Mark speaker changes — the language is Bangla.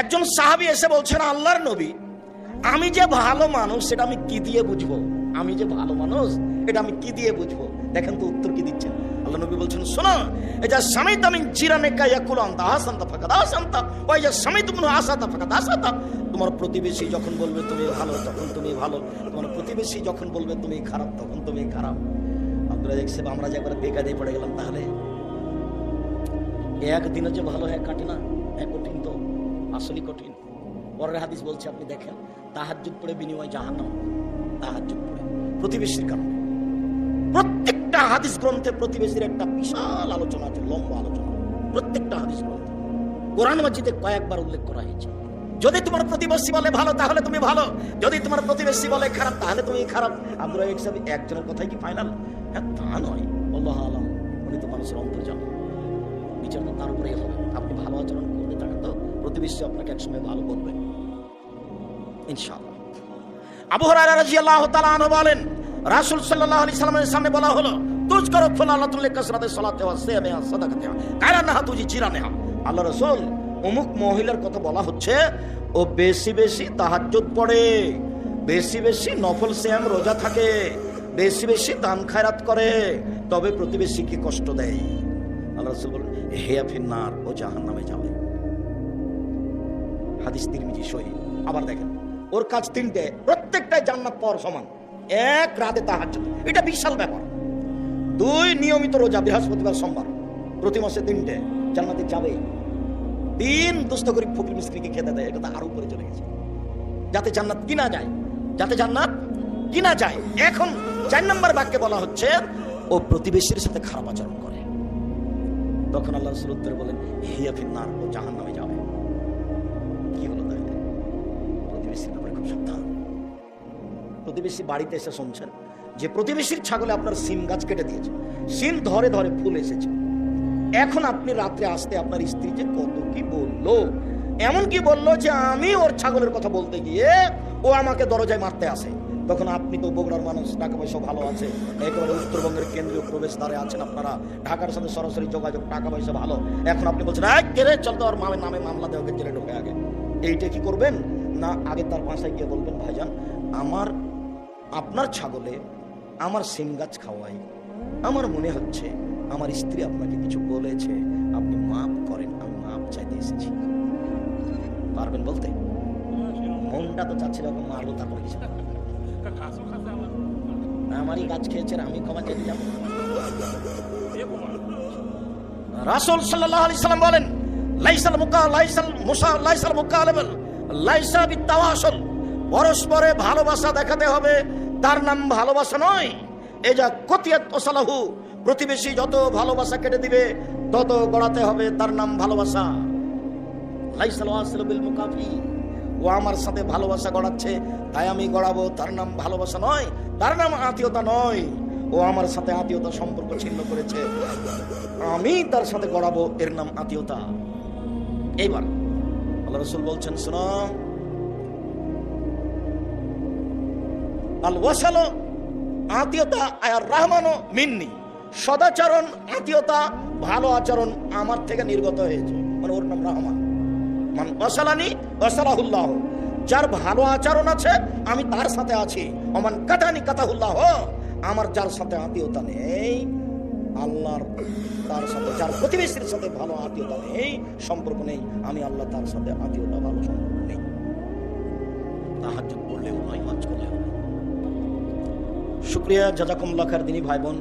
Speaker 1: একজন সাহাবি এসে বলছেন, আল্লাহর নবী, আমি যে ভালো মানুষ, সেটা আমি কি দিয়ে বুঝব? আমি যে ভালো মানুষ, এটা আমি কি দিয়ে বুঝব? দেখেন তো উত্তর কি দিচ্ছেন আল্লাহ নবী বলছেন, শোনো যে স্বামী তামিন চিরানে কাইয়া কুলান্তা হাসান্তা ফাঁকা দাসান্তা ওই যে স্বামী তুমি আসাতা ফাঁকা দাসাতা তোমার প্রতিবেশী যখন বলবে, তুমি ভালো, তখন তুমি ভালো। তোমার প্রতিবেশী যখন বলবে, তুমি খারাপ, তখন তুমি খারাপ। আপনারা দেখছে আমরা যে একবার বেকাদে পড়ে গেলাম, তাহলে? একদিনে যে ভালো হয় কাটে না? এক কঠিন তো আসলেই কঠিন। পরের হাদিস বলছে, আপনি দেখেন, তাহাজ্জুদ পড়ে বিনিময় জাহান্নাম তাহাজ্জুদ পড়ে। প্রতিবেশীর কারণে। প্রত্যেকটা হাদিস গ্রন্থে প্রতিবেশীর একটা বিশাল আলোচনা আছে, লম্বা আলোচনা। প্রত্যেকটা হাদিস গ্রন্থে। কোরআন মসজিদে কয়েকবার উল্লেখ করা হয়েছে। যদি তোমার প্রতিবেশী বলে ভালো, তাহলে তুমি ভালো। যদি তোমার প্রতিবেশী বলে খারাপ, তাহলে তুমি খারাপ। আমরা হিসাবে একজনের কথাই কি ফাইনাল হ্যাঁ তা নয়। আল্লাহ আলম, উনি তো মানুষের অন্তর জানেন বিচার তো তার উপরেই হবে। আপনি ভালো আচরণ করতে থাকেন তো, প্রতিবেশী আপনাকে একসময় ভালো বলবে ইনশাআল্লাহ। আবু হুরায়রা রাদিয়াল্লাহু তাআলা আনহু বলেন, রাসূল আলাইহি সাল্লামের সামনে বলা আল্লাহ রাসূল, অমুক মহিলার কথা বলা হচ্ছে, ও বেশি বেশি পড়ে, বেশি বেশি নফল রোজা থাকে, বেশি বেশি দান খায়রাত করে, তবে প্রতিবেশীকে কষ্ট দেয়? যাবে। বৃহস্পতিবার, সোমবার। প্রতি মাসে তিনটে, জান্নাতে যাবে। তিন, দুস্থ গরিব ফকির মিস্ত্রিকে খেতে দেয়, এটা তো আরও উপরে চলে গেছে। যাতে জান্নাত কিনা যায়, যাতে জান্নাত কিনা যায়। এখন চার নম্বর বাক্যে বলা হচ্ছে, ও প্রতিবেশীর সাথে খারাপ আচরণ করে। তখন আল্লাহ রসুল বলেন হিয়া ফিন্নার, ও জাহান নামে যাবে কি হলো তাহলে? প্রতিবেশীর ব্যাপারে খুব সাবধান। প্রতিবেশী বাড়িতে এসে শুনছেন যে প্রতিবেশীর ছাগলে আপনার সিম গাছ কেটে দিয়েছে সিম ধরে ধরে ফুল এসেছে। এখন আপনি রাত্রে আসতে আপনার স্ত্রী যে কত কি বলল? এমন কি বলল যে আমি ওর ছাগলের কথা বলতে গিয়ে ও আমাকে দরজায় মারতে আসে। তখন আপনি তো বগুড়ার মানুষ, টাকা পয়সা ভালো আছে। একেবারে উত্তরবঙ্গের কেন্দ্রীয় প্রবেশদ্বারে আছেন আপনারা। ঢাকার সাথে সরাসরি যোগাযোগ, টাকা পয়সা ভালো। এখন আপনি বলছেন এক কেড়ে চল তো ওর মামের নামে মামলা দেওয়া জেলে ঢোকে আগে। এইটা কি করবেন? না, আগে তার বাসায় গিয়ে বলবেন, ভাইজান, আমার, আপনার ছাগলে আমার সিম গাছ খাওয়াই। আমার মনে হচ্ছে, আমার স্ত্রী আপনাকে কিছু বলেছে। আপনি মাফ করেন, আমি মাফ চাইতে এসেছি। পারবেন বলতে? মনটা তো চাচ্ছিল মারবো তারপরে কিছু না। আমারই গাছ খেয়েছেন আমি ক্ষমা চাইতে যাব রাসূল সাল্লাল্লাহু আলাইহি সাল্লাম বলেন লাইসাল মুকা লাইসাল মুসা লাইসাল মুকালাবাল লাইসা বিতাওয়াসুল পরস্পরে ভালোবাসা দেখাতে হবে তার নাম ভালোবাসা নয়। এ যা কতিয়াত ওসালাহু প্রতিবেশী যত ভালোবাসা কেটে দিবে তত গড়াতে হবে তার নাম ভালোবাসা। লাইসাল ওয়াসিল বিল মুকাফি ও আমার সাথে ভালোবাসা গড়াচ্ছে, তাই আমি গড়াবো তার নাম ভালোবাসা নয়, তার নাম আত্মীয়তা নয়। ও আমার সাথে আত্মীয়তা সম্পর্ক ছিন্ন করেছে, আমি তার সাথে গড়াবো এর নাম আত্মীয়তা। এইবার আল্লাহ রসুল বলছেন, শোনো। আল ওয়াসালো আত্মীয়তা আর রহমানো মিন্নি, সদাচরণ আত্মীয়তা ভালো আচরণ আমার থেকে নির্গত হয়েছে মানে ওর নাম রহমান। যার ভালো আচরণ আছে, আমি তার সাথে আছি। অমান কাতানি কাতাহুল্লাহ। আমার যার সাথে আত্মীয়তা নেই, আল্লাহর তার সাথে, যার প্রতিবেশীর সাথে ভালো আত্মীয়তা নেই, সম্পর্ক নেই, আমি আল্লাহ তার সাথে আত্মীয়তা, ভালো সম্পর্ক নেই। তাহাজ পড়লেও নয় মাছ করলেও শুক্রিয়া জাজাকুম লাখার দিনী ভাই বোন